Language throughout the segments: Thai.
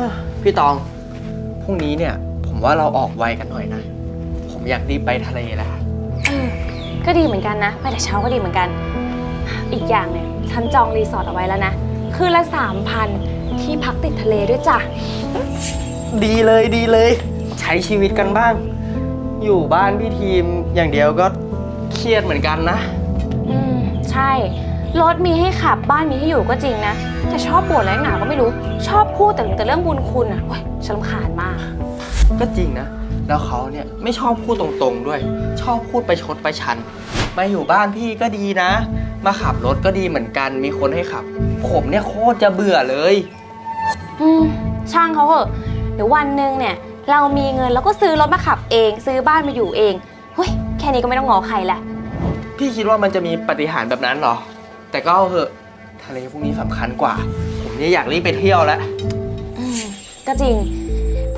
อะพี่ตอง พรุ่งนี้เนี่ย ผมว่าเราออกไวกันหน่อยนะ ผมอยากรีบไปทะเลแล้ว เออก็ดีเหมือนกันนะ ไปแต่เช้าก็ดีเหมือนกัน อีกอย่างเนี่ย ฉันจองรีสอร์ทเอาไว้แล้วนะ คืนละสามพันที่พักติดทะเลด้วยจ้ะ ดีเลยดีเลย ใช้ชีวิตกันบ้าง อยู่บ้านพี่ทีมอย่างเดียวก็เครียดเหมือนกันนะ อืม ใช่ รถมีให้ขับบ้านมีให้อยู่ก็จริงนะ แต่ชอบบ่นอะไรหนาก็ไม่รู้ ชอบพูดแต่แต่เรื่องบุญคุณอะโอ๊ยฉันรำคาญมาก ก็จริงนะ แล้วเขาเนี่ยไม่ชอบพูดตรงๆด้วย ชอบพูดไปชดไปชัน มาอยู่บ้านพี่ก็ดีนะ มาขับรถก็ดีเหมือนกัน มีคนให้ขับ ผมเนี่ยโคตรจะเบื่อเลย อืมช่างเขาเหอะเดี๋ยววันหนึ่งเนี่ย เรามีเงินแล้วก็ซื้อรถมาขับเอง ซื้อบ้านมาอยู่เองเฮ้ยแค่นี้ก็ไม่ต้องงอใครแหละพี่คิดว่ามันจะมีปาฏิหารย์แบบนั้นเหรอ แต่ก็เอาเถอะทะเลพวกนี้สำคัญกว่า ผมเนี่ยอยากรีบไปเที่ยวแล้ว อืมก็จริง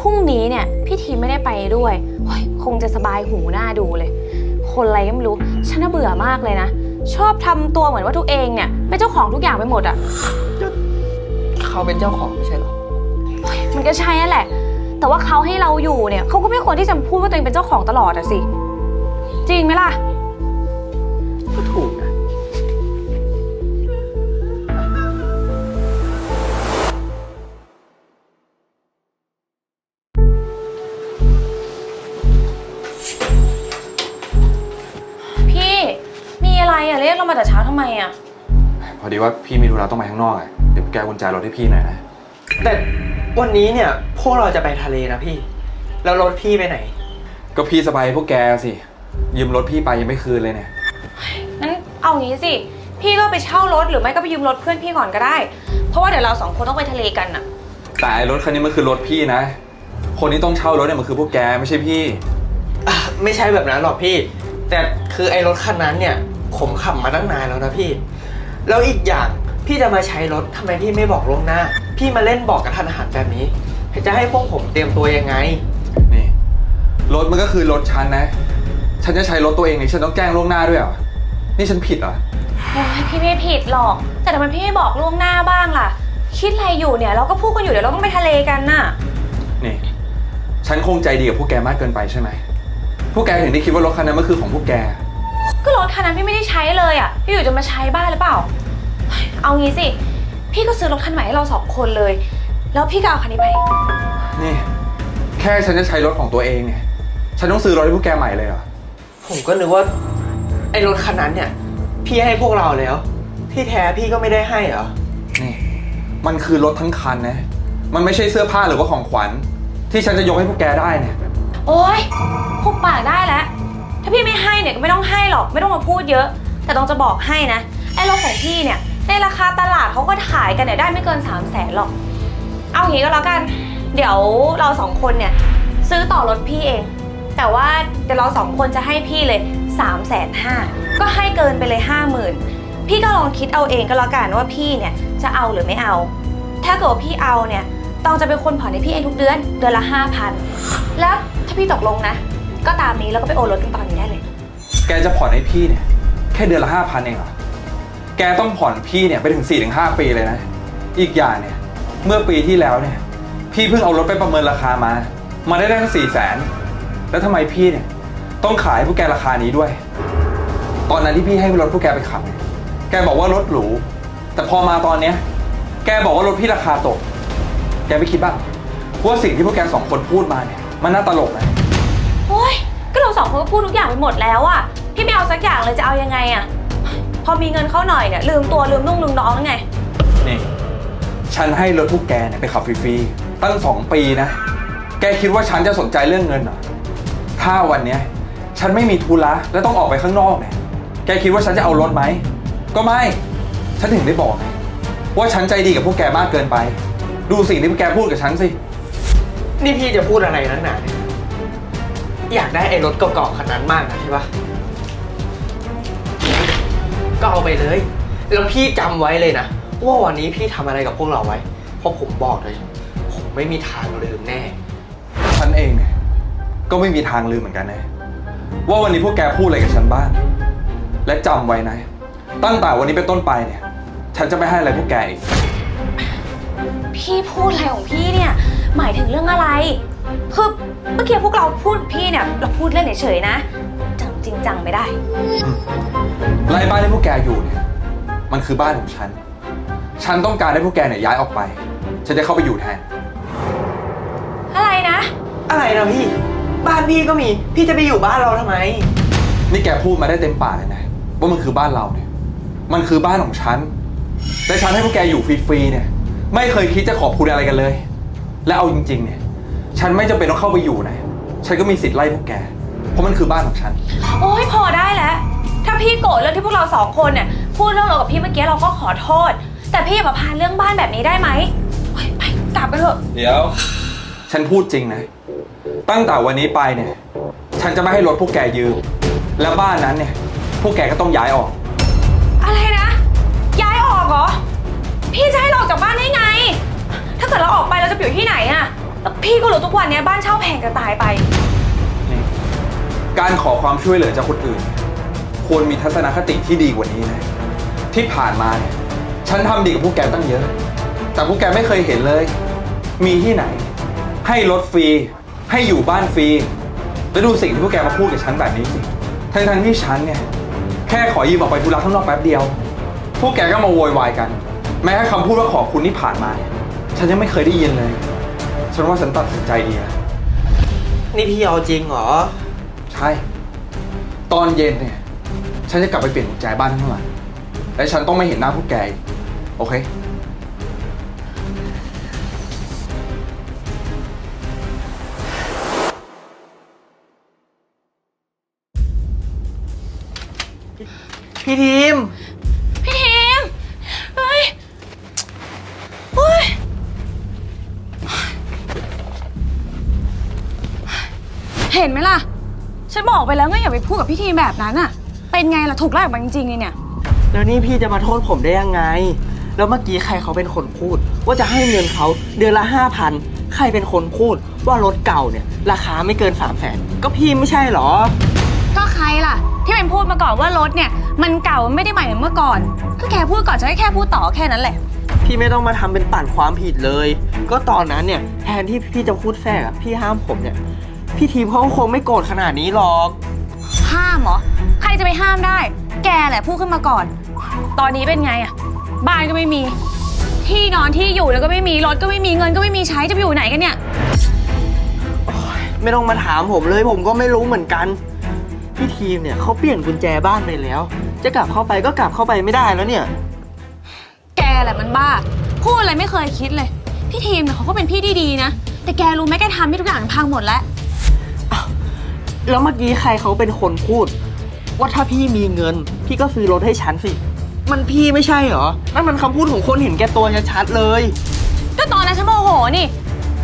พรุ่งนี้เนี่ยพี่ทีมไม่ได้ไปด้วยโอ้ยคงจะสบายหูหน้าดูเลย คนอะไรก็ไม่รู้ ฉันน่าเบื่อมากเลยนะ ชอบทำตัวเหมือนว่าตัวเองเนี่ยเป็นเจ้าของทุกอย่างไปหมดอะ่ะเขาเป็นเจ้าของไม่ใช่เหรอ โอ๊ยมันก็ใช่นั่นแหละ แต่ว่าเขาให้เราอยู่เนี่ยเขาก็ไม่ควรที่จะพูดว่าตัวเองเป็นเจ้าของตลอดอะสิ จริงไหมล่ะ อดีว่าพี่มีธุระต้องไปข้างนอกอะเดี๋ยวแกกุญแจรถให้พี่หน่อยนะ แต่วันนี้เนี่ยพวกเราจะไปทะเลนะพี่ แล้วรถพี่ไปไหน ก็พี่สบายพวกแกสิ ยืมรถพี่ไปยังไม่คืนเลยเนี่ย งั้นเอางี้สิ พี่ก็ไปเช่ารถหรือไม่ก็ไปยืมรถเพื่อนพี่ก่อนก็ได้ เพราะว่าเดี๋ยวเราสองคนต้องไปทะเลกันอะแต่ไอ้รถคันนี้มันคือรถพี่นะ คนที่ต้องเช่ารถเนี่ยมันคือพวกแกไม่ใช่พี่ อะไม่ใช่แบบนั้นหรอกพี่ แต่คือไอ้รถคันนั้นเนี่ย ผมขับมาตั้งนานแล้วนะพี่ แล้วอีกอย่างพี่จะมาใช้รถทำไมพี่ไม่บอกล่วงหน้า พี่มาเล่นบอกกระทันหันแบบนี้ จะให้พวกผมเตรียมตัวยังไง นี่รถมันก็คือรถฉันนะ ฉันจะใช้รถตัวเองนี่ฉันต้องแกล้งล่วงหน้าด้วยเหรอ นี่ฉันผิดเหรอ โอ้ยพี่ไม่ผิดหรอก แต่ทำไมพี่ไม่บอกล่วงหน้าบ้างล่ะ คิดอะไรอยู่เนี่ยเราก็พูดกันอยู่เดี๋ยวเราต้องไปทะเลกันน่ะ นี่ ฉันคงใจดีกับพวกแกมากเกินไปใช่ไหม พวกแกถึงได้คิดว่ารถคันนั้นมันคือของพวกแก ก็รถคันนั้นพี่ไม่ได้ใช้เลยอะ พี่อยู่จะมาใช้บ้านหรือเปล่าเฮ้ยเอางี้สิ พี่ก็ซื้อรถคันใหม่ให้เราสองคนเลย แล้วพี่ก็เอาคันนี้ไป นี่ แค่ฉันจะใช้รถของตัวเองเนี่ย ฉันต้องซื้อรถให้พวกแกใหม่เลยเหรอ ผมก็นึกว่า ไอ้รถคันนั้นเนี่ย พี่ให้พวกเราแล้ว ที่แท้พี่ก็ไม่ได้ให้เหรอ นี่ มันคือรถทั้งคันนะ มันไม่ใช่เสื้อผ้าหรือว่าของขวัญ ที่ฉันจะยกให้พวกแกได้เนี่ย โอ๊ยหุบปากได้แล้ว ถ้าพี่ไม่ให้เนี่ยก็ไม่ต้องให้หรอก ไม่ต้องมาพูดเยอะ แต่ต้องจะบอกให้นะ ไอ้รถของพี่เนี่ย ในราคาตลาดเขาก็ขายกันเนี่ยได้ไม่เกิน 3 0 0แสนหรอก เอาอย่างนี้ก็แล้วกัน เดี๋ยวเราสองคนเนี่ย ซื้อต่อรถพี่เอง แต่ว่าเดี๋ยวเราสองคนจะให้พี่เลย3ามแสนห้าก็ให้เกินไปเลย 5 0,000 พี่ก็ลองคิดเอาเองก็แล้วกันว่าพี่เนี่ยจะเอาหรือไม่เอา ถ้าเกิดว่าพี่เอาเนี่ย ต้องจะเป็นคนผ่อนให้พี่เองทุกเดือน เดือนละ 5,000 แล้วถ้าพี่ตกลงนะ ก็ตามนี้แล้วก็ไปโอนรถกันตอนนี้ได้เลย แกจะผ่อนให้พี่เนี่ย แค่เดือนละห้าพันเองเหรอ แกต้องผ่อนพี่เนี่ยไปถึง4ี่ถึงห้าปีเลยนะ อีกอย่างเนี่ย เมื่อปีที่แล้วเนี่ย พี่เพิ่งเอารถไปประเมินราคามา มาได้ได้ตั้งสี่แสนแล้วทำไมพี่เนี่ย ต้องขายให้พวกแกราคานี้ด้วย ตอนนั้นที่พี่ให้รถพวกแกไปขับเนี่ยแกบอกว่ารถหรู แต่พอมาตอนเนี้ย แกบอกว่ารถพี่ราคาตก แกไม่คิดบ้างว่าสิ่งที่พวกแกสองคนพูดมาเนี่ย มันน่าตลกนะโอ้ย เราสองคนก็พูดทุกอย่างไปหมดแล้วอะพี่ไม่เอาสักอย่างเลยจะเอายังไงอะพอมีเงินเข้าหน่อยเนี่ยลืมตัวลืมนุ่งลืมน้องแล้วไง นี่ ฉันให้รถพวกแกเนี่ยไปขับฟรีๆตั้งสองปีนะ แกคิดว่าฉันจะสนใจเรื่องเงินเหรอ ถ้าวันเนี้ยฉันไม่มีธุระและต้องออกไปข้างนอกเนี่ย แกคิดว่าฉันจะเอารถไหม ก็ไม่ ฉันถึงได้บอกไงว่าฉันใจดีกับพวกแกมากเกินไป ดูสิ่งที่พวกแกพูดกับฉันสิ นี่พี่จะพูดอะไรนักหนาเนี่ย อยากได้ไอ้รถเก่าๆคันนั้นมากนะใช่ปะก็เอาไปเลย แล้วพี่จำไว้เลยนะ ว่าวันนี้พี่ทำอะไรกับพวกเราไว้ เพราะผมบอกเลย ผมไม่มีทางลืมแน่ ฉันเองเนี่ยก็ไม่มีทางลืมเหมือนกันนะว่าวันนี้พวกแกพูดอะไรกับฉันบ้าง และจำไว้นะ ตั้งแต่วันนี้เป็นต้นไปเนี่ย ฉันจะไม่ให้อะไรพวกแกอีก พี่พูดอะไรของพี่เนี่ย หมายถึงเรื่องอะไร คือเมื่อกี้พวกเราพูดพี่เนี่ย เราพูดเล่นเฉยๆนะจังจริงจังไม่ได้ ไล่บ้านที่พวกแกอยู่เนี่ย มันคือบ้านของฉัน ฉันต้องการให้พวกแกเนี่ยย้ายออกไป ฉันจะเข้าไปอยู่แทน อะไรนะ อะไรนะพี่ บ้านพี่ก็มี พี่จะไปอยู่บ้านเราทำไม นี่แกพูดมาได้เต็มปากเลยนะว่ามันคือบ้านเราเนี่ย มันคือบ้านของฉัน และฉันให้พวกแกอยู่ฟรีๆเนี่ย ไม่เคยคิดจะขอบคุณอะไรกันเลย และเอาจริงๆเนี่ย ฉันไม่จำเป็นต้องเข้าไปอยู่นะ ฉันก็มีสิทธิ์ไล่พวกแก เพราะมันคือบ้านของฉัน โอ้ยพอได้แล้ว ถ้าพี่โกรธเรื่องที่พวกเราสองคนเนี่ยพูดเรื่องเรากับพี่เมื่อกี้เราก็ขอโทษ แต่พี่อย่ามาพานเรื่องบ้านแบบนี้ได้ไหมโอ๊ยไปกลับไปเถอะ เดี๋ยว ฉันพูดจริงนะ ตั้งแต่วันนี้ไปเนี่ย ฉันจะไม่ให้รถพวกแกยืม และบ้านนั้นเนี่ย พวกแกก็ต้องย้ายออก อะไรนะ ย้ายออกเหรอ พี่จะให้เราออกจากบ้านได้ไง ถ้าเกิดเราออกไปเราจะไปอยู่ที่ไหนอะ แล้วพี่ก็รู้ทุกวันเนี้ยบ้านเช่าแพงจะตายไป นี่การขอความช่วยเหลือจากคนอื่น ควรมีทัศนคติที่ดีกว่านี้นะ ที่ผ่านมาเนี่ยฉันทำดีกับพวกแกตั้งเยอะ แต่พวกแกไม่เคยเห็นเลย มีที่ไหน ให้รถฟรี ให้อยู่บ้านฟรี แล้วดูสิ่งที่พวกแกมาพูดกับฉันแบบนี้สิทั้งทั้งๆที่ฉันเนี่ย แค่ขอยืมออกไปธุระข้างนอกแป๊บเดียว พวกแกก็มาโวยวายกัน แม้แค่คำพูดว่าขอบคุณที่ผ่านมาเนี่ยฉันยังไม่เคยได้ยินเลย ฉันว่าฉันตัดสินใจดีแล้วนี่พี่เอาจริงเหรอ ใช่ ตอนเย็นเนี่ย ฉันจะกลับไปเปลี่ยนกุญแจบ้านข้างหลังและฉันต้องไม่เห็นหน้าพวกแกอีกโอเค พี่ทีม เห็นไหมล่ะ ฉันบอกไปแล้วไงอย่าไปพูดกับพี่ทีมแบบนั้นอะเป็นไงล่ะถูกไล่ออกมาจริงๆเลยเนี่ย แล้วนี่พี่จะมาโทษผมได้ยังไง แล้วเมื่อกี้ใครเขาเป็นคนพูด ว่าจะให้เงินเขาเดือนละห้าพันใครเป็นคนพูดว่ารถเก่าเนี่ย ราคาไม่เกิน3ามแสนก็พี่ไม่ใช่เหรอ ก็ใครล่ะ ที่เป็นพูดมาก่อนว่ารถเนี่ย มันเก่ามันไม่ได้ใหม่เหมือนเมื่อก่อนก็แกพูดก่อนจะให้แค่พูดต่อแค่นั้นแหละ พี่ไม่ต้องมาทำเป็นปั่นความผิดเลย ก็ตอนนั้นเนี่ยแทนที่พี่จะพูดแทรกอะพี่ห้ามผมเนี่ย พี่ทีมเขาก็คงไม่โกรธขนาดนี้หรอก ห้ามเหรอ ใครจะไปห้ามได้ แกแหละพูดขึ้นมาก่อน ตอนนี้เป็นไงอะบ้านก็ไม่มี ที่นอนที่อยู่แล้วก็ไม่มี รถก็ไม่มี เงินก็ไม่มีใช้ จะไปอยู่ไหนกันเนี่ย ไม่ต้องมาถามผมเลยผมก็ไม่รู้เหมือนกัน พี่ทีมเนี่ยเขาเปลี่ยนกุญแจบ้านไปแล้ว จะกลับเข้าไปก็กลับเข้าไปไม่ได้แล้วเนี่ย แกแหละมันบ้า พูดอะไรไม่เคยคิดเลย พี่ทีมเนี่ยเขาก็เป็นพี่ที่ดีนะ แต่แกรู้ไหมแกทำให้ทุกอย่างพังหมดแล้ว แล้วเมื่อกี้ใครเขาเป็นคนพูด ว่าถ้าพี่มีเงิน พี่ก็ซื้อรถให้ฉันสิ มันพี่ไม่ใช่เหรอ นั่นมันคำพูดของคนเห็นแก่ตัวชัดๆเลย ก็ตอนนั้นฉันโมโหนี่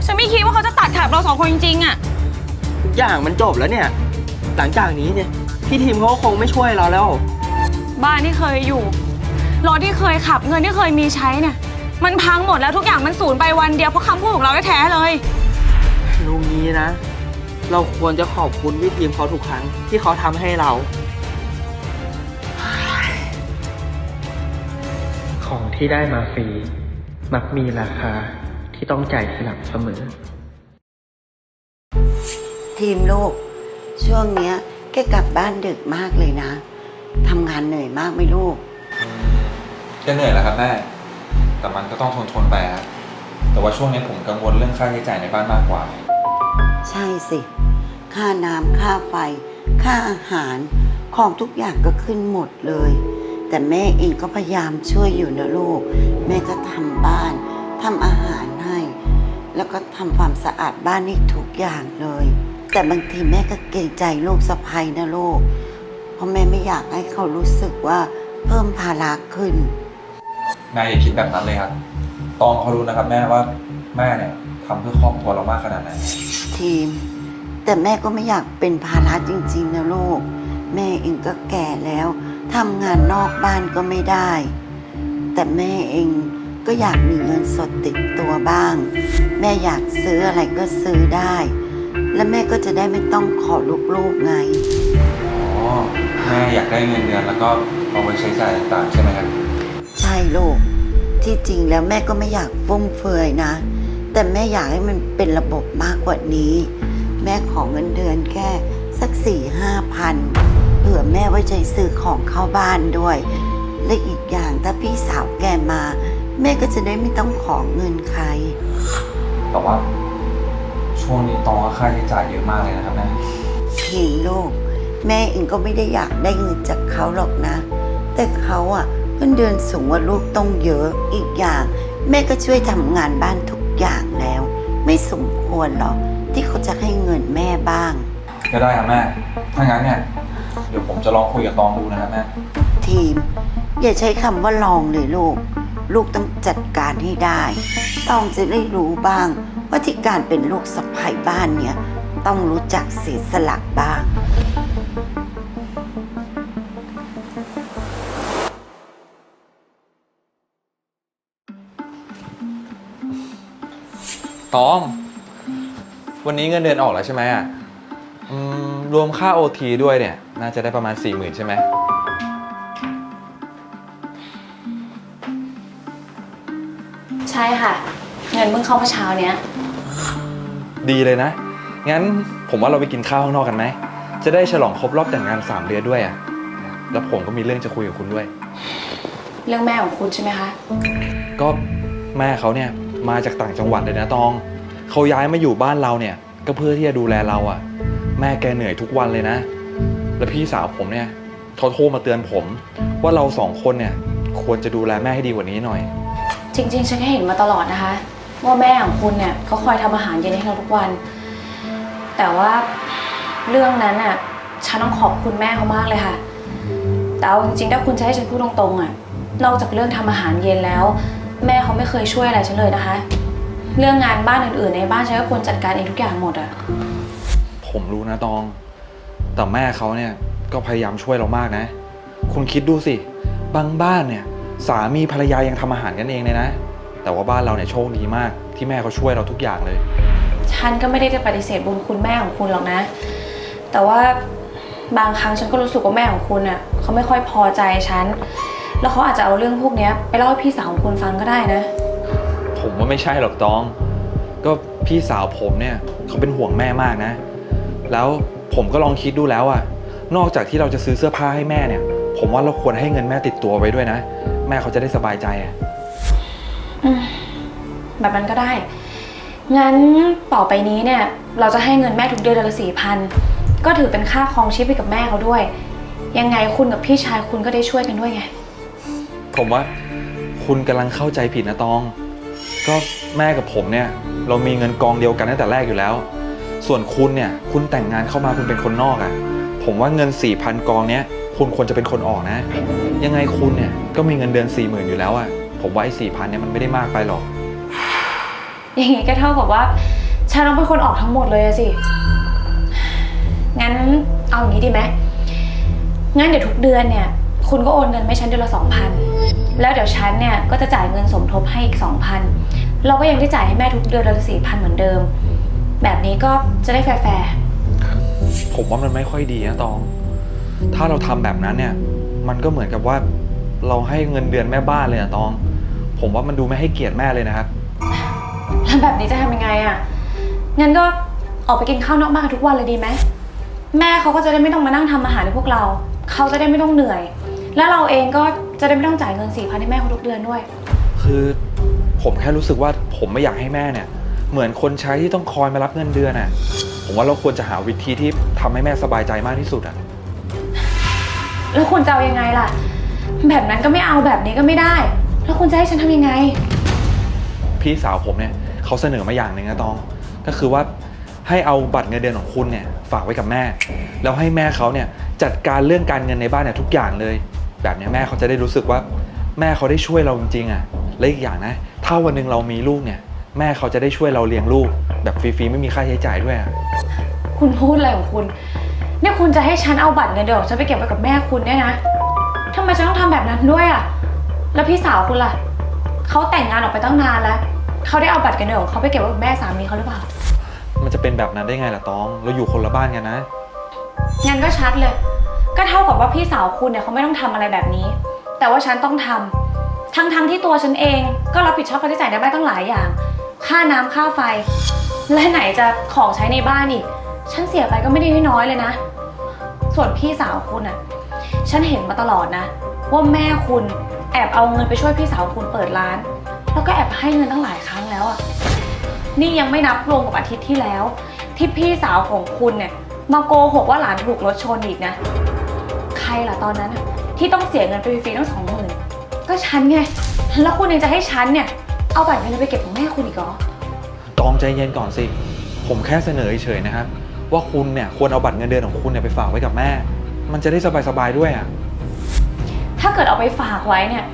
ฉันไม่คิดว่าเขาจะตัดขาดเราสองคนจริงๆอะทุกอย่างมันจบแล้วเนี่ย หลังจากนี้เนี่ย พี่ทีมเขาก็คงไม่ช่วยเราแล้ว บ้านที่เคยอยู่รถที่เคยขับเงินที่เคยมีใช้เนี่ย มันพังหมดแล้วทุกอย่างมันสูญไปวันเดียวเพราะคำพูดของเราแท้ๆเลยลุงนี้นะ เราควรจะขอบคุณพี่ทีมเขาทุกครั้งที่เขาทำให้เรา ของที่ได้มาฟรี มักมีราคาที่ต้องจ่ายทีหลังเสมอ ทีมลูก ช่วงเนี้ยแกกลับบ้านดึกมากเลยนะทำงานเหนื่อยมากไหมลูก จะเหนื่อยแล้วครับแม่ แต่มันก็ต้องทนทนๆไปครับแต่ว่าช่วงนี้ผมกังวลเรื่องค่าใช้จ่ายในบ้านมากกว่า ใช่สิ ค่าน้ำค่าไฟ ค่าอาหาร ของทุกอย่างก็ขึ้นหมดเลย แต่แม่เองก็พยายามช่วยอยู่นะลูก แม่ก็ทำบ้านทำอาหารให้ แล้วก็ทำความสะอาดบ้านให้ทุกอย่างเลย แต่บางทีแม่ก็เกรงใจลูกสะใภ้นะลูก เพราะแม่ไม่อยากให้เขารู้สึกว่าเพิ่มภาระขึ้น แม่อย่าคิดแบบนั้นเลยครับ ตองเขารู้นะครับแม่ว่าแม่เนี่ย ทำเพื่อครอบครัวเรามากขนาดไหนทีม แต่แม่ก็ไม่อยากเป็นภาระจริง ๆ นะลูก แม่เองก็แก่แล้วทำงานนอกบ้านก็ไม่ได้ แต่แม่เองก็อยากมีเงินสดติดตัวบ้าง แม่อยากซื้ออะไรก็ซื้อได้ และแม่ก็จะได้ไม่ต้องขอลูกๆไง อ๋อแม่อยากได้เงินเดือนแล้วก็เอาไว้ใช้จ่ายต่างๆใช่ไหมครับ ใช่ลูก ที่จริงแล้วแม่ก็ไม่อยากฟุ่มเฟือยนะ แต่แม่อยากให้มันเป็นระบบมากกว่านี้ แม่ขอเงินเดือนแค่ สักสี่ห้าพันเผื่อแม่ไว้ใจซื้อของเข้าบ้านด้วย และอีกอย่างถ้าพี่สาวแกมา แม่ก็จะได้ไม่ต้องขอเงินใคร แต่ว่าช่วงนี้ตองก็ค่าใช้จ่ายเยอะมากเลยนะครับแม่ทีมลูก แม่เองก็ไม่ได้อยากได้เงินจากเขาหรอกนะ แต่เขาอะเงินเดือนสูงกว่าลูกต้องเยอะอีกอย่าง แม่ก็ช่วยทำงานบ้านทุกอย่างแล้ว ไม่สมควรหรอกที่เขาจะให้เงินแม่บ้าง ก็ได้ครับแม่ ถ้างั้นเนี่ย เดี๋ยวผมจะลองคุยกับตองดูนะครับแม่ ทีม อย่าใช้คำว่าลองเลยลูก ลูกต้องจัดการให้ได้ต้องจะได้รู้บ้าง ว่าที่การเป็นลูกสะใภ้บ้านเนี่ย ต้องรู้จักเสียสละบ้าง ตอง วันนี้เงินเดือนออกแล้วใช่ไหมอะอืมรวมค่าโอทีด้วยเนี่ย น่าจะได้ประมาณ4ี่หมื่นใช่ไหม ใช่ค่ะ เงินเพิ่งเข้าเมื่อเช้าเนี้ย ดีเลยนะ งั้นผมว่าเราไปกินข้าวข้างนอกกันไหม จะได้ฉลองครบรอบแต่งงาน 3 เดือนด้วยอะ แล้วผมก็มีเรื่องจะคุยกับคุณด้วย เรื่องแม่ของคุณใช่ไหมคะ ก็แม่เขาเนี่ย มาจากต่างจังหวัดเลยนะตอง เขาย้ายมาอยู่บ้านเราเนี่ย ก็เพื่อที่จะดูแลเราอะ่ะ แม่แกเหนื่อยทุกวันเลยนะ แล้วพี่สาวผมเนี่ยเขาโทรมาเตือนผม ว่าเราสองคนเนี่ย ควรจะดูแลแม่ให้ดีกว่านี้หน่อย จริง ๆ ฉันก็เห็นมาตลอดนะคะ ว่าแม่ของคุณเนี่ยเขาคอยทำอาหารเย็นให้เราทุกวัน แต่ว่าเรื่องนั้นน่ะฉันต้องขอบคุณแม่เขามากเลยค่ะ แต่เอาจริงๆถ้าคุณจะให้ฉันพูดตรงๆอะนอกจากเรื่องทำอาหารเย็นแล้ว แม่เขาไม่เคยช่วยอะไรฉันเลยนะคะ เรื่องงานบ้านอื่นๆในบ้านฉันก็ควรจัดการเองทุกอย่างหมดอะผมรู้นะตอง แต่แม่เขาเนี่ยก็พยายามช่วยเรามากนะ คุณคิดดูสิ บางบ้านเนี่ยสามีภรรยายังทำอาหารกันเองเลยนะ แต่ว่าบ้านเราเนี่ยโชคดีมาก ที่แม่เขาช่วยเราทุกอย่างเลย ฉันก็ไม่ได้จะปฏิเสธบุญคุณแม่ของคุณหรอกนะ แต่ว่าบางครั้งฉันก็รู้สึกว่าแม่ของคุณอะเขาไม่ค่อยพอใจฉัน แล้วเขาอาจจะเอาเรื่องพวกเนี้ยไปเล่าให้พี่สาวของคุณฟังก็ได้นะ ผมว่าไม่ใช่หรอกตอง ก็พี่สาวผมเนี่ยเขาเป็นห่วงแม่มากนะ แล้วผมก็ลองคิดดูแล้วอะนอกจากที่เราจะซื้อเสื้อผ้าให้แม่เนี่ย ผมว่าเราควรให้เงินแม่ติดตัวไว้ด้วยนะ แม่เขาจะได้สบายใจอะอืมแบบนั้นก็ได้ งั้นต่อไปนี้เนี่ย เราจะให้เงินแม่ทุกเดือนเดือนละสี่พันก็ถือเป็นค่าครองชีพให้กับแม่เขาด้วย ยังไงคุณกับพี่ชายคุณก็ได้ช่วยกันด้วยไง ผมว่าคุณกำลังเข้าใจผิดนะตอง ก็แม่กับผมเนี่ย เรามีเงินกองเดียวกันตั้งแต่แรกอยู่แล้ว ส่วนคุณเนี่ย คุณแต่งงานเข้ามาคุณเป็นคนนอกอะ่ะ ผมว่าเงิน4ี่พันกองเนี้ยคุณควรจะเป็นคนออกนะ ยังไงคุณเนี่ยก็มีเงินเดือน4ี่หมื่นอยู่แล้วอะ่ะ ผมว่าไอ้สี่พันเนี่ยมันไม่ได้มากไปหรอก อย่างงี้ก็เท่ากับว่าฉันต้องเป็นคนออกทั้งหมดเลยอะสิ งั้นเอาอย่างนี้ดีไหมงั้นเดี๋ยวทุกเดือนเนี่ย คุณก็โอนเงินให้ฉันเดือนละสองพัน แล้วเดี๋ยวฉันเนี่ยก็จะจ่ายเงินสมทบให้อีกสองพันเราก็ยังได้จ่ายให้แม่ทุกเดือนเดือนละสี่พันเหมือนเดิม แบบนี้ก็จะได้แฟร์ผมว่ามันไม่ค่อยดีนะตอง ถ้าเราทำแบบนั้นเนี่ย มันก็เหมือนกับว่าเราให้เงินเดือนแม่บ้านเลยอะตอง ผมว่ามันดูไม่ให้เกียรติแม่เลยนะครับ ๆแล้วแบบนี้จะทำยังไงอะงั้นก็ออกไปกินข้าวนอกบ้านกันทุกวันเลยดีไหมแม่เขาก็จะได้ไม่ต้องมานั่งทำอาหารให้พวกเรา เขาจะได้ไม่ต้องเหนื่อย แล้วเราเองก็ จะได้ไม่ต้องจ่ายเงินสี่พันให้แม่เขาทุกเดือนด้วย คือผมแค่รู้สึกว่าผมไม่อยากให้แม่เนี่ย เหมือนคนใช้ที่ต้องคอยมารับเงินเดือนอะ ผมว่าเราควรจะหาวิธีที่ทำให้แม่สบายใจมากที่สุดอะ แล้วคุณจะเอายังไงล่ะ แบบนั้นก็ไม่เอาแบบนี้ก็ไม่ได้ แล้วคุณจะให้ฉันทำยังไง พี่สาวผมเนี่ยเขาเสนอมาอย่างหนึ่งนะตอง ก็คือว่าให้เอาบัตรเงินเดือนของคุณเนี่ยฝากไว้กับแม่ แล้วให้แม่เขาเนี่ยจัดการเรื่องการเงินในบ้านเนี่ยทุกอย่างเลย แบบเนี้ยแม่เขาจะได้รู้สึกว่า แม่เขาได้ช่วยเราจริงๆอะและอีกอย่างนะ ถ้าวันหนึ่งเรามีลูกเนี่ย แม่เขาจะได้ช่วยเราเลี้ยงลูก แบบฟรีๆไม่มีค่าใช้จ่ายด้วยอะคุณพูดอะไรของคุณ เนี่ยคุณจะให้ฉันเอาบัตรเงินเดือนของฉันไปเก็บไว้กับแม่คุณเนี่ยนะทำไมฉันต้องทำแบบนั้นด้วยอะแล้วพี่สาวคุณล่ะ เขาแต่งงานออกไปตั้งนานแล้ว เขาได้เอาบัตรเงินเดือนของเขาไปเก็บไว้กับแม่สามีเขาหรือเปล่า มันจะเป็นแบบนั้นได้ไงล่ะตอง เราอยู่คนละบ้านกันนะ งั้นก็ชัดเลย ก็เท่ากับว่าพี่สาวคุณเนี่ยเขาไม่ต้องทำอะไรแบบนี้ แต่ว่าฉันต้องททั้งๆที่ตัวฉันเองก็รับผิดชอบค่าใช้จ่ายในบ้านตั้งหลายอย่าง ค่าน้ำค่าไฟ และไหนจะของใช้ในบ้านอีก ฉันเสียไปก็ไม่ได้น้อยๆเลยนะ ส่วนพี่สาวคุณอะฉันเห็นมาตลอดนะ ว่าแม่คุณแอบเอาเงินไปช่วยพี่สาวคุณเปิดร้าน แล้วก็แอบให้เงินตั้งหลายครั้งแล้วอะนี่ยังไม่นับรวมกับอาทิตย์ที่แล้ว ที่พี่สาวของคุณเนี่ยมาโกหกว่าหลานถูกรถชนอีกนะ รล่ะตอนนั้นอะที่ต้องเสียเงินไปฟรีๆตั้งสองหมื่นก็ฉันไง แล้วคุณยังจะให้ฉันเนี่ย เอาบัตรเงินไปเก็บของแม่คุณอีกเหรอ ตองใจเย็นก่อนสิ ผมแค่เสนอเฉยๆนะครับ ว่าคุณเนี่ยควรเอาบัตรเงินเดือนของคุณเนี่ยไปฝากไว้กับแม่ มันจะได้สบายๆด้วยอะ ถ้าเกิดเอาไปฝากไว้เนี่ย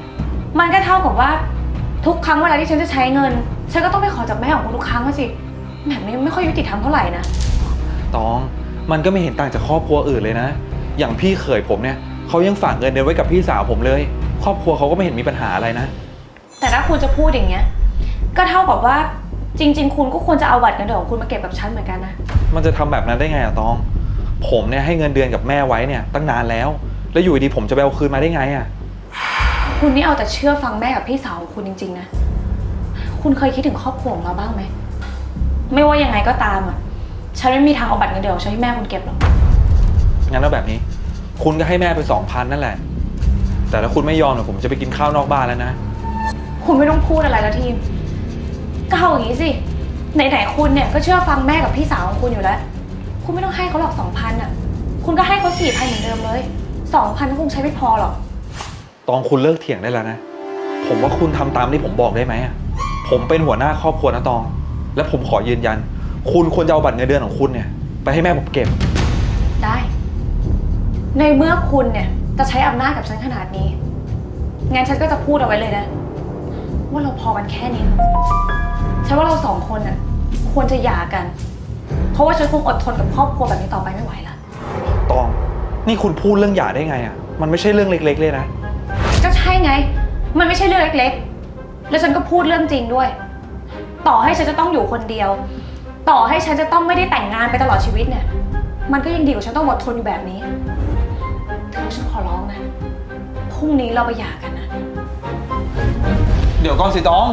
มันก็เท่ากับว่า ทุกครั้งเวลาที่ฉันจะใช้เงิน ฉันก็ต้องไปขอจากแม่ของคุณทุกครั้งอะสิแบบนี้ไม่ค่อยยุติธรรมเท่าไหร่นะ ตอง มันก็ไม่เห็นต่างจากครอบครัวอื่นเลยนะ อย่างพี่เขยผมเนี่ยเขายังฝากเงินเดือนไว้กับพี่สาวผมเลย ครอบครัวเขาก็ไม่เห็นมีปัญหาอะไรนะ แต่ถ้าคุณจะพูดอย่างเงี้ย ก็เท่ากับว่าจริง ๆ คุณก็ควรจะเอาบัตรเงินเดือนของคุณมาเก็บกับฉันเหมือนกันนะ มันจะทำแบบนั้นได้ไงอะตอง ผมเนี่ยให้เงินเดือนกับแม่ไว้เนี่ยตั้งนานแล้ว แล้วอยู่ดีๆผมจะไปเอาคืนมาได้ไงอะคุณนี่เอาแต่เชื่อฟังแม่กับพี่สาวของคุณจริง ๆ นะ คุณเคยคิดถึงครอบครัวของเราบ้างไหม ไม่ว่ายังไงก็ตามอะ ฉันไม่มีทางเอาบัตรเงินเดือนของฉันให้แม่คุณเก็บหรอก งั้นเอาแบบนี้ คุณก็ให้แม่ไปสองพันนั่นแหละ แต่ถ้าคุณไม่ยอมเนี่ยผมจะไปกินข้าวนอกบ้านแล้วนะ คุณไม่ต้องพูดอะไรแล้วทีมก็เอาอย่างนี้สิไหนๆคุณเนี่ยก็เชื่อฟังแม่กับพี่สาวของคุณอยู่แล้ว คุณไม่ต้องให้เขาหรอกสองพันอะ คุณก็ให้เขาสี่พันเหมือนเดิมเลยสองพันก็คงใช้ไม่พอหรอก ตองคุณเลิกเถียงได้แล้วนะ ผมว่าคุณทำตามที่ผมบอกได้ไหมอะผมเป็นหัวหน้าครอบครัวนะตอง และผมขอยืนยัน คุณควรจะเอาบัตรเงินเดือนของคุณเนี่ย ไปให้แม่ผมเก็บได้ ในเมื่อคุณเนี่ยจะใช้อำนาจกับฉันขนาดนี้ งั้นฉันก็จะพูดเอาไว้เลยนะ ว่าเราพอกันแค่นี้ ฉันว่าเราสองคนน่ะควรจะหย่ากัน เพราะว่าฉันคงอดทนกับครอบครัวแบบนี้ต่อไปไม่ไหวละ ตอง นี่คุณพูดเรื่องหย่าได้ไงอะมันไม่ใช่เรื่องเล็ก ๆ เลยนะ ก็ใช่ไง มันไม่ใช่เรื่องเล็กๆ แล้วฉันก็พูดเรื่องจริงด้วย ต่อให้ฉันจะต้องอยู่คนเดียว ต่อให้ฉันจะต้องไม่ได้แต่งงานไปตลอดชีวิตเนี่ย มันก็ยังดีกว่าฉันต้องอดทนอยู่แบบนี้ถื อว่าฉันขอร้องนะ พรุ่งนี้เราไปหย่ากันนะ เดี๋ยวก่อนสิตอง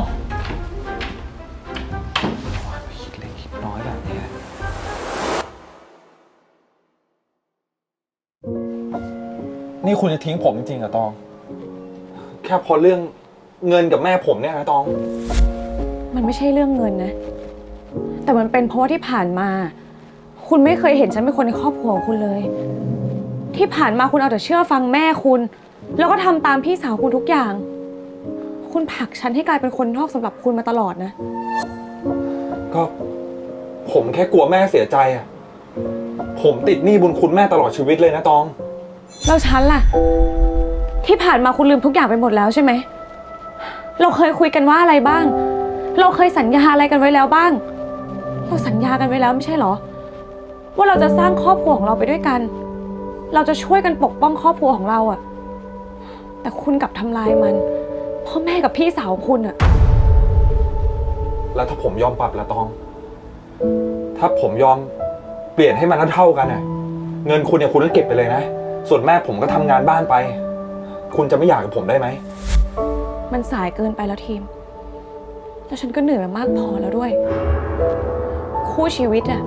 คิดเล็กคิดน้อยแบบเนี้ยนี่คุณจะทิ้งผมจริงๆเหรอตอง แค่เพอเรื่องเงินกับแม่ผมเนี่ยนะตอง มันไม่ใช่เรื่องเงินนะ แต่มันเป็นเพราะว่าที่ผ่านมา คุณไม่เคยเห็นฉันเป็นคนในครอบครัวของคุณเลย ที่ผ่านมาคุณเอาแต่เชื่อฟังแม่คุณ แล้วก็ทำตามพี่สาวคุณทุกอย่าง คุณผลักฉันให้กลายเป็นคนนอกสำหรับคุณมาตลอดนะ ก็ผมแค่กลัวแม่เสียใจอะ ผมติดหนี้บุญคุณแม่ตลอดชีวิตเลยนะตอง แล้วฉันล่ะ ที่ผ่านมาคุณลืมทุกอย่างไปหมดแล้วใช่ไหม เราเคยคุยกันว่าอะไรบ้าง เราเคยสัญญาอะไรกันไว้แล้วบ้าง เราสัญญากันไว้แล้วไม่ใช่เหรอ ว่าเราจะสร้างครอบครัวของเราไปด้วยกัน เราจะช่วยกันปกป้องครอบครัวของเราอะแต่คุณกลับทำลายมันเพ่อแม่กับพี่สาวของคุณอะแล้วถ้าผมยอมปรับละตอง ถ้าผมยอมเปลี่ยนให้มันเท่าๆกันน่ะ เงินคุณเนี่ยคุณก็เก็บไปเลยนะ ส่วนแม่ผมก็ทำงานบ้านไป คุณจะไม่อยากกับผมได้ไหม มันสายเกินไปแล้วทีม แล้วฉันก็เหนื่อยมามากพอแล้วด้วย คู่ชีวิตอะ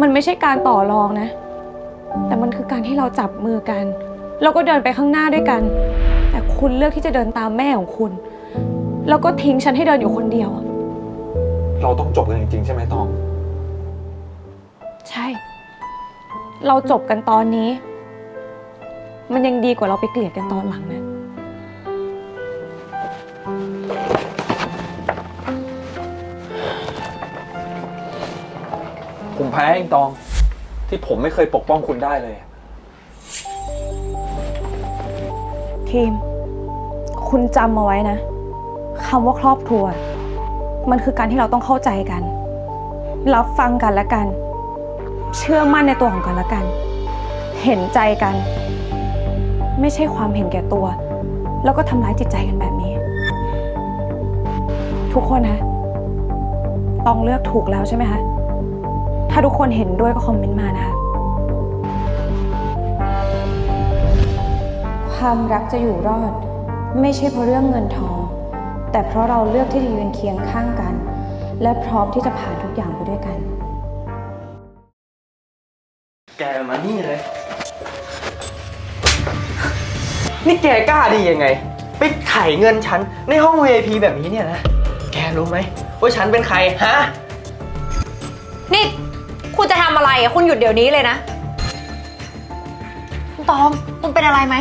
มันไม่ใช่การต่อรองนะ แต่มันคือการที่เราจับมือกัน แล้วก็เดินไปข้างหน้าด้วยกัน แต่คุณเลือกที่จะเดินตามแม่ของคุณ แล้วก็ทิ้งฉันให้เดินอยู่คนเดียวอะเราต้องจบกันจริงๆ ใช่ไหมตอง ใช่ เราจบกันตอนนี้ มันยังดีกว่าเราไปเกลียดกันตอนหลังนะ ผมแพ้เองตอง ที่ผมไม่เคยปกป้องคุณได้เลย ทีม คุณจำเอาไว้นะคำว่าครอบครัว มันคือการที่เราต้องเข้าใจกัน รับฟังกันและกัน เชื่อมั่นในตัวของกันและกัน เห็นใจกัน ไม่ใช่ความเห็นแก่ตัว แล้วก็ทำร้ายจิตใจกันแบบนี้ ทุกคนนะต้องเลือกถูกแล้วใช่ไหมคะ ถ้าทุกคนเห็นด้วยก็คอมเมนต์มานะคะ ความรักจะอยู่รอด ไม่ใช่เพราะเรื่องเงินทอง แต่เพราะเราเลือกที่จะยืนเคียงข้างกัน และพร้อมที่จะผ่านทุกอย่างไปด้วยกัน แกมานี่เลย นี่แกกล้าดียังไง ไปไถ่เงินฉัน ในห้อง VIP แบบนี้เนี่ยนะ แกรู้ไหมว่าฉันเป็นใคร ฮะ นี่ คุณจะทำอะไรอะคุณหยุดเดี๋ยวนี้เลยนะคุณตองคุณเป็นอะไรไหม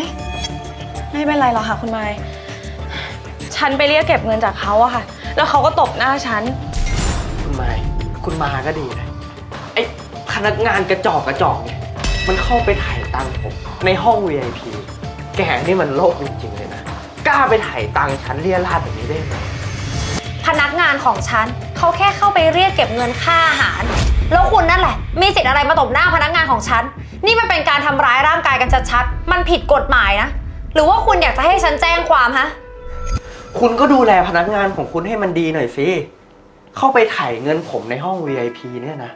ไม่เป็นไรหรอกค่ะคุณไมายฉันไปเรียกเก็บเงินจากเขาอะค่ะ แล้วเขาก็ตบหน้าฉัน คุณไมายคุณมาก็ดีนะไอ้พนักงานกระจอกกระจอกเนี่ยมันเข้าไปถ่ายตังค์ผมในห้อง VIP แกนี่มันโลภจริงๆเลยนะ กล้าไปถ่ายตังค์ฉันเรียราดแบบนี้ได้ไหม พนักงานของฉันเขาแค่เข้าไปเรียกเก็บเงินค่าอาหาร แล้วคุณนั่นแหละ มีสิทธิ์อะไรมาตบหน้าพนักงานของฉัน นี่มันเป็นการทำร้ายร่างกายกันชัดๆ มันผิดกฎหมายนะ หรือว่าคุณอยากจะให้ฉันแจ้งความฮะ คุณก็ดูแลพนักงานของคุณให้มันดีหน่อยสิ เข้าไปถ่ายเงินผมในห้อง VIP เนี่ยนะ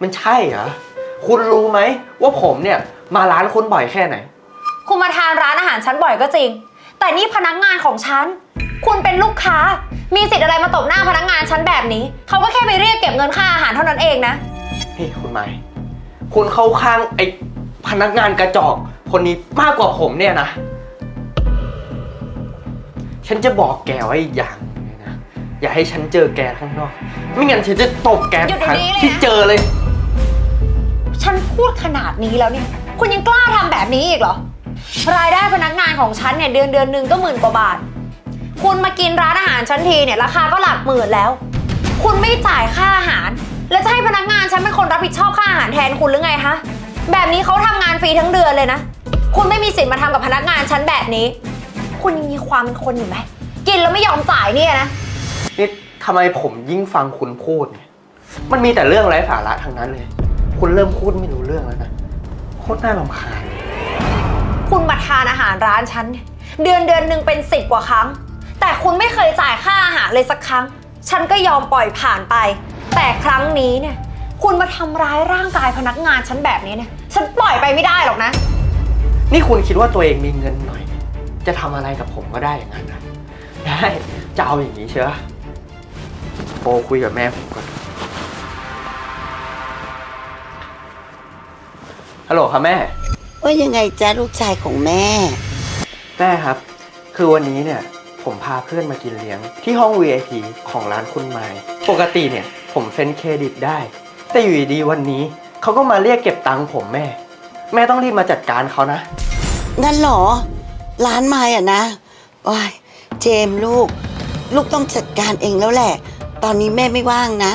มันใช่เหรอ คุณรู้ไหมว่าผมเนี่ยมาร้านคุณบ่อยแค่ไหน คุณมาทานร้านอาหารฉันบ่อยก็จริง แต่นี่พนักงานของฉัน คุณเป็นลูกค้า มีสิทธิ์อะไรมาตบหน้าพนักงานฉันแบบนี้ เขาก็แค่ไปเรียกเก็บเงินค่าอาหารเท่านั้นเองนะ นี่คุณไม้คุณเข้าข้างไอ้พนักงานกระจอกคนนี้มากกว่าผมเนี่ยนะ ฉันจะบอกแกไว้อีกอย่างหนึงเลยนะ อย่าให้ฉันเจอแกข้างนอก ไม่งั้นฉันจะตบแกหยุดเดี๋ยวนี้เลยนะ ที่เจอเลย ฉันพูดขนาดนี้แล้วเนี่ย คุณยังกล้าทำแบบนี้อีกเหรอ รายได้พนักงานของฉันเนี่ยเดือนเดือนหนึ่งก็หมื่นกว่าบาท คุณมากินร้านอาหารฉันทีเนี่ยราคาก็หลักหมื่นแล้ว คุณไม่จ่ายค่าอาหาร แล้วจะให้พนักงานฉันเป็นคนรับผิดชอบค่าอาหารแทนคุณหรือไงคะแบบนี้เขาทำงานฟรีทั้งเดือนเลยนะ คุณไม่มีสิทธิ์มาทำกับพนักงานฉันแบบนี้ คุณยังมีความเป็นคนอยู่ไหมกินแล้วไม่ยอมจ่ายเนี่ยนะ นี่ทำไมผมยิ่งฟังคุณพูดเนี่ยมันมีแต่เรื่องไร้สาระทั้งนั้นเลย คุณเริ่มพูดไม่รู้เรื่องแล้วนะโคตรน่ารำคาญเลยคุณมาทานอาหารร้านฉันเนี่ยเดือนเดือนหนึ่งเป็นสิบกว่าครั้ง แต่คุณไม่เคยจ่ายค่าอาหารเลยสักครั้ง ฉันก็ยอมปล่อยผ่านไป แต่ครั้งนี้เนี่ย คุณมาทำร้ายร่างกายพนักงานฉันแบบนี้เนี่ย ฉันปล่อยไปไม่ได้หรอกนะ นี่คุณคิดว่าตัวเองมีเงินหน่อย จะทำอะไรกับผมก็ได้อย่างนั้นนะได้จะเอาอย่างนี้เชียวโทรคุยกับแม่ผมก่อนฮัลโหลครับแม่ ว่ายังไงจ้าลูกชายของแม่ แม่ครับ คือวันนี้เนี่ย ผมพาเพื่อนมากินเลี้ยง ที่ห้อง VIP ของร้านคุณไม้ปกติเนี่ย ผมเซ็นเครดิตได้ แต่อยู่ดีๆวันนี้เขาก็มาเรียกเก็บตังค์ผมแม่ แม่ต้องรีบมาจัดการเขานะ นั่นเหรอ ร้านไม้อะนะโอ้ยเจมส์ลูก ลูกต้องจัดการเองแล้วแหละ ตอนนี้แม่ไม่ว่างนะ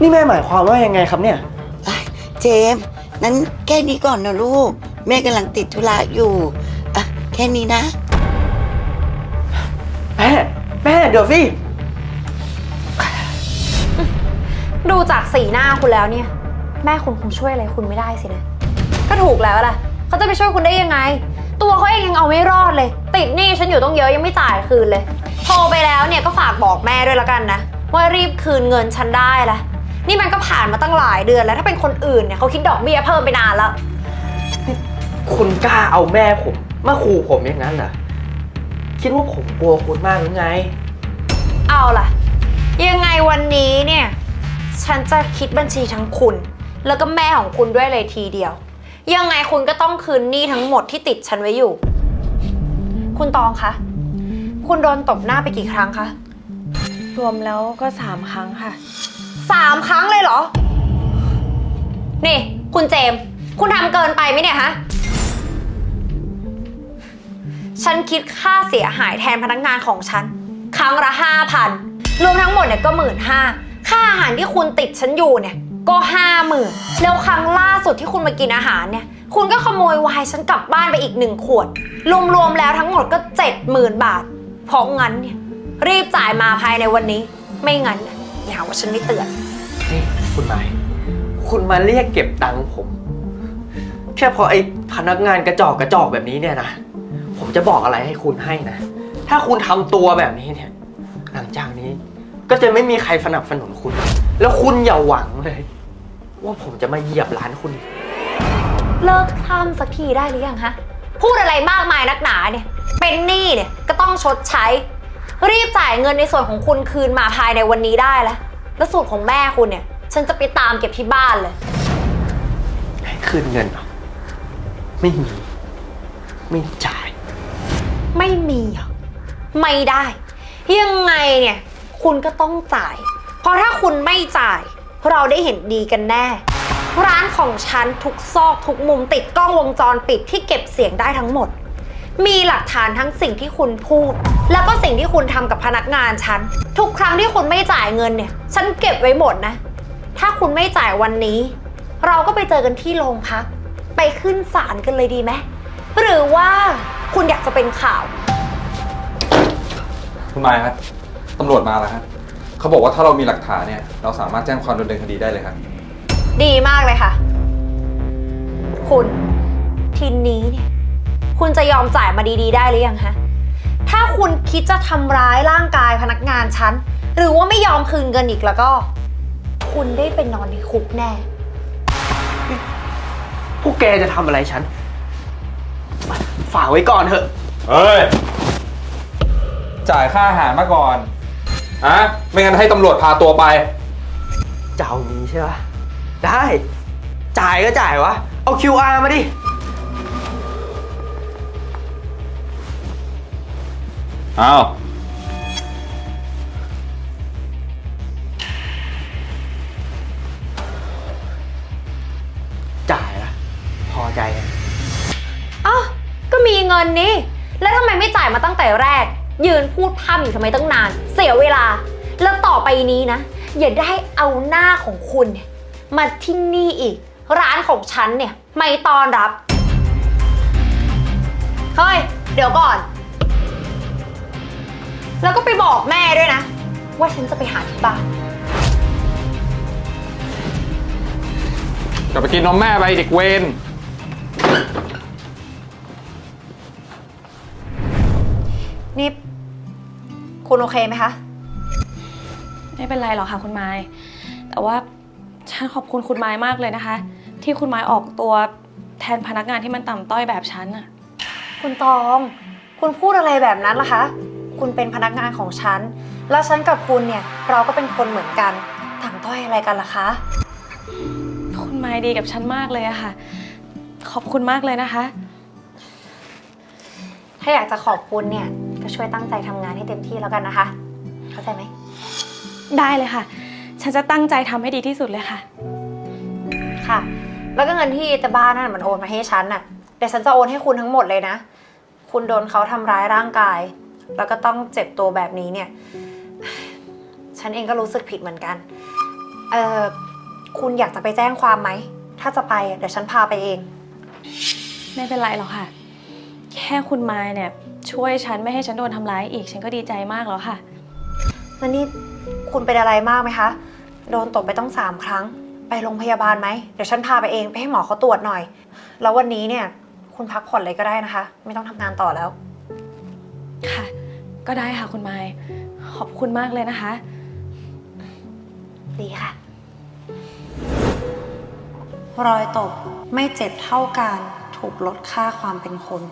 นี่แม่หมายความว่ายังไงครับเนี่ยเอ้ยเจมส์นั้นแค่นี้ก่อนนะลูก แม่กำลังติดธุระอยู่อะแค่นี้นะ แม่แม่เดี๋ยวสิ ดูจากสีหน้าคุณแล้วเนี่ย แม่คุณคงช่วยอะไรคุณไม่ได้สินะ ก็ถูกแล้วล่ะเขาจะไปช่วยคุณได้ยังไง ตัวเขาเองยังเอาไม่รอดเลย ติดหนี้ฉันอยู่ต้องเยอะยังไม่จ่ายคืนเลย โทรไปแล้วเนี่ยก็ฝากบอกแม่ด้วยละกันนะ ว่ารีบคืนเงินฉันได้ละนี่มันก็ผ่านมาตั้งหลายเดือนแล้วถ้าเป็นคนอื่นเนี่ยเขาคิดดอกเบี้ยเพิ่มไปนานแล้ว คุณกล้าเอาแม่ผม มาขู่ผมอย่างนั้นเหรอ คิดว่าผมกลัวคุณมากหรือไง เอาล่ะ ยังไงวันนี้เนี่ย ฉันจะคิดบัญชีทั้งคุณ แล้วก็แม่ของคุณด้วยเลยทีเดียว ยังไงคุณก็ต้องคืนหนี้ทั้งหมดที่ติดฉันไว้อยู่ คุณตองคะ คุณโดนตบหน้าไปกี่ครั้งคะรวมแล้วก็สามครั้งค่ะ สามครั้งเลยเหรอ นี่ คุณเจมส์คุณทำเกินไปไหมเนี่ยฮะ ฉันคิดค่าเสียหายแทนพนักงานของฉัน ครั้งละห้าพันรวมทั้งหมดเนี่ยก็หมื่นห้าค่าอาหารที่คุณติดฉันอยู่เนี่ยก็ห้าหมื่นแล้วครั้งล่าสุดที่คุณมากินอาหารเนี่ย คุณก็ขโมยไวน์ฉันกลับบ้านไปอีกหนึ่งขวด รวมๆแล้วทั้งหมดก็เจ็ดหมื่นบาท เพราะงั้นเนี่ยรีบจ่ายมาภายในวันนี้ ไม่งั้นอย่าหาว่าฉันไม่เตือน นี่คุณไม้คุณมาเรียกเก็บตังค์ผม แค่เพราะไอ้พนักงานกระจอกกระจอกแบบนี้เนี่ยนะ ผมจะบอกอะไรให้คุณให้นะ ถ้าคุณทำตัวแบบนี้เนี่ย หลังจากนี้ ก็จะไม่มีใครสนับสนุนคุณ แล้วคุณอย่าหวังเลย ว่าผมจะมาเหยียบร้านคุณอีกเลิกคล่ำสักทีได้หรือยังฮะ พูดอะไรมากมายนักหนาเนี่ย เป็นหนี้เนี่ยก็ต้องชดใช้ รีบจ่ายเงินในส่วนของคุณคืนมาภายในวันนี้ได้แล้ว แล้วสูตรของแม่คุณเนี่ย ฉันจะไปตามเก็บที่บ้านเลย ให้คืนเงินเหรอไม่มี ไม่จ่าย ไม่มีเหรอไม่ได้ ยังไงเนี่ย คุณก็ต้องจ่าย เพราะถ้าคุณไม่จ่าย เราได้เห็นดีกันแน่ ร้านของฉันทุกซอกทุกมุมติดกล้องวงจรปิดที่เก็บเสียงได้ทั้งหมด มีหลักฐานทั้งสิ่งที่คุณพูด แล้วก็สิ่งที่คุณทำกับพนักงานฉัน ทุกครั้งที่คุณไม่จ่ายเงินเนี่ย ฉันเก็บไว้หมดนะ ถ้าคุณไม่จ่ายวันนี้ เราก็ไปเจอกันที่โรงพัก ไปขึ้นศาลกันเลยดีไหมหรือว่า คุณอยากจะเป็นข่าว คุณมายครับตำรวจมาแล้วครับเขาบอกว่าถ้าเรามีหลักฐานเนี่ย เราสามารถแจ้งความดำเนินคดีได้เลยครับ ดีมากเลยค่ะ คุณทีนี้เนี่ย คุณจะยอมจ่ายมาดีๆ ได้หรือยังฮะ ถ้าคุณคิดจะทำร้ายร่างกายพนักงานฉัน หรือว่าไม่ยอมคืนเงินอีกแล้วก็ คุณได้ไปนอนในคุกแน่ พวกแกจะทำอะไรฉัน ฝากไว้ก่อนเถอะ เฮ้ย จ่ายค่าอาหารมาก่อนอะไม่งั้นให้ตำรวจพาตัวไปจะเอางี้ใช่ปะได้ จ่ายก็จ่ายวะ เอา QR มาดิ อ้าว จ่ายละ พอใจอะเอ้า ก็มีเงินนี่ แล้วทำไมไม่จ่ายมาตั้งแต่แรก ยืนพูดพร่ำอยู่ทำไมตั้งนาน เสียเวลา แล้วต่อไปนี้นะ อย่าได้เอาหน้าของคุณเนี่ยมาที่นี่อีก ร้านของฉันเนี่ยไม่ต้อนรับ เฮ้ย เดี๋ยวก่อน แล้วก็ไปบอกแม่ด้วยนะ ว่าฉันจะไปหาที่บ้าน กลับไปกินนมแม่ไปเด็กเวน คุณโอเคไหมคะ ไม่เป็นไรหรอกค่ะคุณไม้แต่ว่าฉันขอบคุณคุณไม้มากเลยนะคะ ที่คุณไม้ออกตัวแทนพนักงานที่มันต่ำต้อยแบบฉันอะคุณตองคุณพูดอะไรแบบนั้นล่ะคะ คุณเป็นพนักงานของฉัน แล้วฉันกับคุณเนี่ยเราก็เป็นคนเหมือนกัน ต่างต้อยอะไรกันล่ะคะ คุณไม้ดีกับฉันมากเลยอะค่ะ ขอบคุณมากเลยนะคะ ถ้าอยากจะขอบคุณเนี่ย ก็ช่วยตั้งใจทำงานให้เต็มที่แล้วกันนะคะ เข้าใจไหม ได้เลยค่ะ ฉันจะตั้งใจทำให้ดีที่สุดเลยค่ะ ค่ะ แล้วก็เงินที่แต่บ้านนั่นนะมันโอนมาให้ฉันน่ะเดี๋ยวฉันจะโอนให้คุณทั้งหมดเลยนะ คุณโดนเขาทำร้ายร่างกาย แล้วก็ต้องเจ็บตัวแบบนี้เนี่ย ฉันเองก็รู้สึกผิดเหมือนกัน เออคุณอยากจะไปแจ้งความไหม ถ้าจะไปอะเดี๋ยวฉันพาไปเอง ไม่เป็นไรหรอกค่ะ แค่คุณไม้เนี่ยช่วยฉันไม่ให้ฉันโดนทำร้ายอีก ฉันก็ดีใจมากแล้วค่ะแล้วนี่คุณเป็นอะไรมากไหมคะ โดนตบไปต้องสามครั้ง ไปโรงพยาบาลไหม เดี๋ยวฉันพาไปเองไปให้หมอเขาตรวจหน่อย แล้ววันนี้เนี่ยคุณพักผ่อนเลยก็ได้นะคะ ไม่ต้องทำงานต่อแล้ว ค่ะ ก็ได้ค่ะคุณไม้ขอบคุณมากเลยนะคะ ดีค่ะ รอยตบไม่เจ็บเท่าการถูกลดค่าความเป็นคน